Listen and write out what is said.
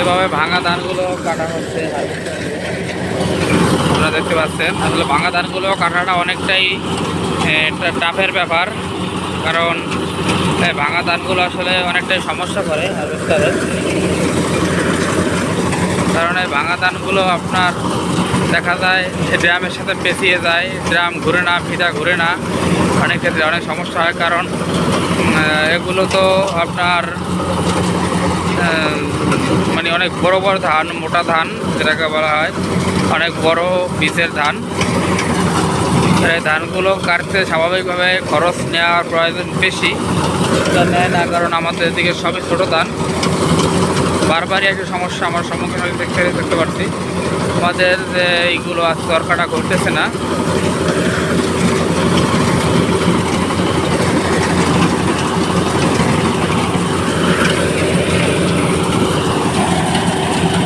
যেভাবে ভাঙা ধানগুলো কাটা হচ্ছে আপনারা দেখতে পাচ্ছেন, আসলে ভাঙা ধানগুলো কাটাটা অনেকটাই টাফের ব্যাপার, কারণ ভাঙা ধানগুলো আসলে অনেকটাই সমস্যা করে হারভেস্টারের কারণ এই ভাঙা ধানগুলো আপনার দেখা যায় ড্রামের সাথে পেঁচিয়ে যায়, ড্রাম ঘুরে না ফিতা ঘুরে না, অনেক ক্ষেত্রে অনেক সমস্যা হয়, কারণ এগুলো তো আপনার অনেক বড় বড় ধান, মোটা ধান যেটাকে বলা হয়, অনেক বড় বীজের ধান। এই ধানগুলো কাটতে স্বাভাবিকভাবে খরচ নেওয়ার প্রয়োজন বেশি। নেয় না, কারণ আমাদের এদিকে সবই ছোটো ধান। বারবারই একটা সমস্যা আমার সম্মুখীন দেখতে দেখতে পাচ্ছি আমাদের যে এইগুলো আছে দরকারটা ঘটতেছে না।